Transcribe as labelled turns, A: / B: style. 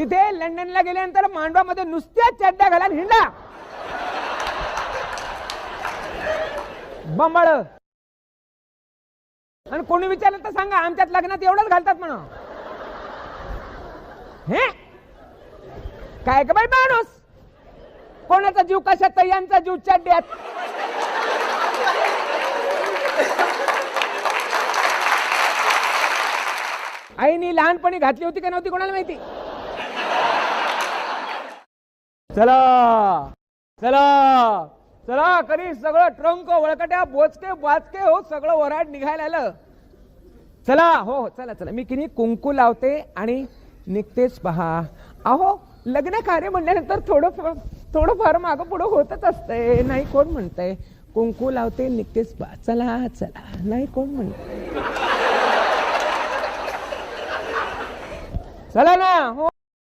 A: तिथे लंडनला गेल्यानंतर मांडवामध्ये नुसत्या चड्ड्या घालायला हिंडा बंबाळ. आणि कोणी विचारलं तर सांगा आमच्यात लग्नात एवढंच घालतात म्हणा हे? काय का बाई माणूस? कोणाचा जीव कशात तर यांचा जीव चड्ड्यात. आईनी लहानपणी घातली होती का नव्हती कोणाला माहिती? चला! चला! चला! कधी सगळं ट्रंक वळकट्या बोचके बाचके हो सगळं वराड निघायला आलं चला! हो, हो चला चला. मी किनी कुंकू लावते आणि निघतेच पहा. अहो लग्न कार्य म्हणल्यानंतर थोडं थोडंफार मागं पुढं होतच असतंय. नाही कोण म्हणतंय? कुंकू लावते निघतेच पहा. चला चला. नाही कोण म्हणत चला ना! हो